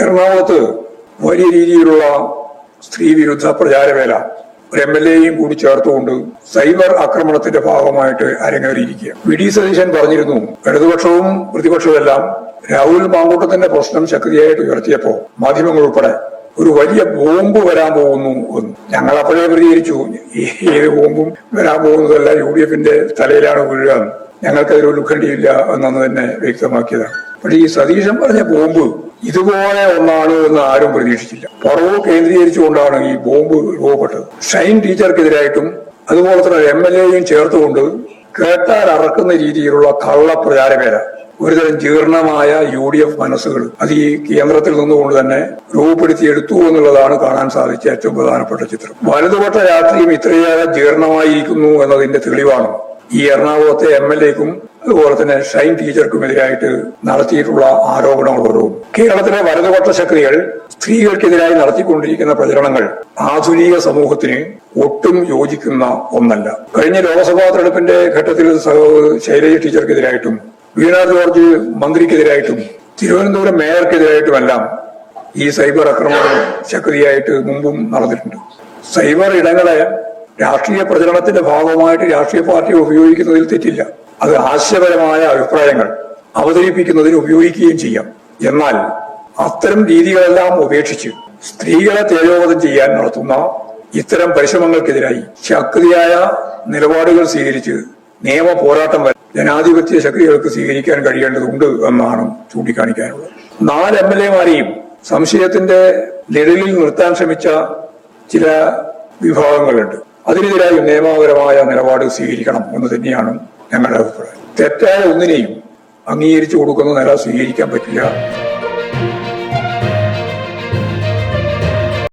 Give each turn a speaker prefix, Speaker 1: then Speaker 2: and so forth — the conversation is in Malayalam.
Speaker 1: എറണാകുളത്ത് വലിയ രീതിയിലുള്ള സ്ത്രീ വിരുദ്ധ പ്രചാരവേല ഒരു എം എൽ എയും കൂടി ചേർത്തുകൊണ്ട് സൈബർ ആക്രമണത്തിന്റെ ഭാഗമായിട്ട് അരങ്ങേറിയിരിക്കുക. വി. ഡി. സതീശൻ പറഞ്ഞിരുന്നു ഇടതുപക്ഷവും പ്രതിപക്ഷവും എല്ലാം രാഹുൽ മാങ്കൂട്ടത്തിന്റെ പ്രശ്നം ശക്തിയായിട്ട് ഉയർത്തിയപ്പോ മാധ്യമങ്ങൾ ഉൾപ്പെടെ ഒരു വലിയ ബോംബ് വരാൻ പോകുന്നു എന്ന്. ഞങ്ങൾ അപ്പോഴേ പ്രതികരിച്ചു ഏത് ബോംബും വരാൻ പോകുന്നതല്ല യു ഡി എഫിന്റെ തലയിലാണ് വീഴുക. ഞങ്ങൾക്കതിൽ ഒരു എന്നു തന്നെ വ്യക്തമാക്കിയതാണ്. പക്ഷേ ഈ സതീശൻ പറഞ്ഞ ബോംബ് ഇതുപോലെ ഒന്നാണ് എന്ന് ആരും പ്രതീക്ഷിച്ചില്ല. പറവ് കേന്ദ്രീകരിച്ചുകൊണ്ടാണ് ഈ ബോംബ് രൂപപ്പെട്ടത്. ഷൈൻ ടീച്ചർക്കെതിരായിട്ടും അതുപോലെ തന്നെ എം എൽ എയും ചേർത്തുകൊണ്ട് കേട്ടാൽ അറക്കുന്ന രീതിയിലുള്ള കള്ള പ്രചാരവേല ഒരുതരം ജീർണമായ യു ഡി എഫ് മനസ്സുകൾ അത് ഈ കേന്ദ്രത്തിൽ നിന്നുകൊണ്ട് തന്നെ രൂപപ്പെടുത്തിയെടുത്തു എന്നുള്ളതാണ് കാണാൻ സാധിച്ച ഏറ്റവും പ്രധാനപ്പെട്ട ചിത്രം. വലതുപക്ഷ രാഷ്ട്രീയം ഇത്രയേറെ ജീർണമായിരിക്കുന്നു എന്നതിന്റെ തെളിവാണ് ഈ എറണാകുളത്തെ എം എൽ എക്കും അതുപോലെ തന്നെ ഷൈൻ ടീച്ചർക്കുമെതിരായിട്ട് നടത്തിയിട്ടുള്ള ആരോപണങ്ങൾ ഓരോ കേരളത്തിലെ വലതുപക്ഷ ശക്തികൾ സ്ത്രീകൾക്കെതിരായി നടത്തിക്കൊണ്ടിരിക്കുന്ന പ്രചരണങ്ങൾ ആധുനിക സമൂഹത്തിന് ഒട്ടും യോജിക്കുന്ന ഒന്നല്ല. കഴിഞ്ഞ ലോക്സഭാ തെരഞ്ഞെടുപ്പിന്റെ ഘട്ടത്തിൽ ശൈലജ ടീച്ചർക്കെതിരായിട്ടും വീണ ജോർജ് മന്ത്രിക്കെതിരായിട്ടും തിരുവനന്തപുരം മേയർക്കെതിരായിട്ടുമെല്ലാം ഈ സൈബർ ആക്രമണം ശക്തിയായിട്ട് മുമ്പും നടന്നിട്ടുണ്ട്. സൈബർ ഇടങ്ങളെ രാഷ്ട്രീയ പ്രചരണത്തിന്റെ ഭാഗമായിട്ട് രാഷ്ട്രീയ പാർട്ടിയെ ഉപയോഗിക്കുന്നതിൽ തെറ്റില്ല. അത് ഹാസ്യപരമായ അഭിപ്രായങ്ങൾ അവതരിപ്പിക്കുന്നതിന് ഉപയോഗിക്കുകയും ചെയ്യാം. എന്നാൽ അത്തരം രീതികളെല്ലാം ഉപേക്ഷിച്ച് സ്ത്രീകളെ തേജോവധം ചെയ്യാൻ നടത്തുന്ന ഇത്തരം പരിശ്രമങ്ങൾക്കെതിരായി ശക്തിയായ നിലപാടുകൾ സ്വീകരിച്ച് നിയമ പോരാട്ടം വരെ ജനാധിപത്യ ശക്തികൾക്ക് സ്വീകരിക്കാൻ കഴിയേണ്ടതുണ്ട് എന്നാണ് ചൂണ്ടിക്കാണിക്കാനുള്ളത്. നാല് എം എൽ എമാരെയും സംശയത്തിന്റെ നിഴലിൽ നിർത്താൻ ശ്രമിച്ച ചില വിഭാഗങ്ങളുണ്ട്. അതിനെതിരായി നിയമപരമായ നിലപാട് സ്വീകരിക്കണം എന്ന് തന്നെയാണ് ഞങ്ങളുടെ അഭിപ്രായം. തെറ്റായ ഒന്നിനെയും അംഗീകരിച്ചു കൊടുക്കുന്ന നില സ്വീകരിക്കാൻ പറ്റില്ല.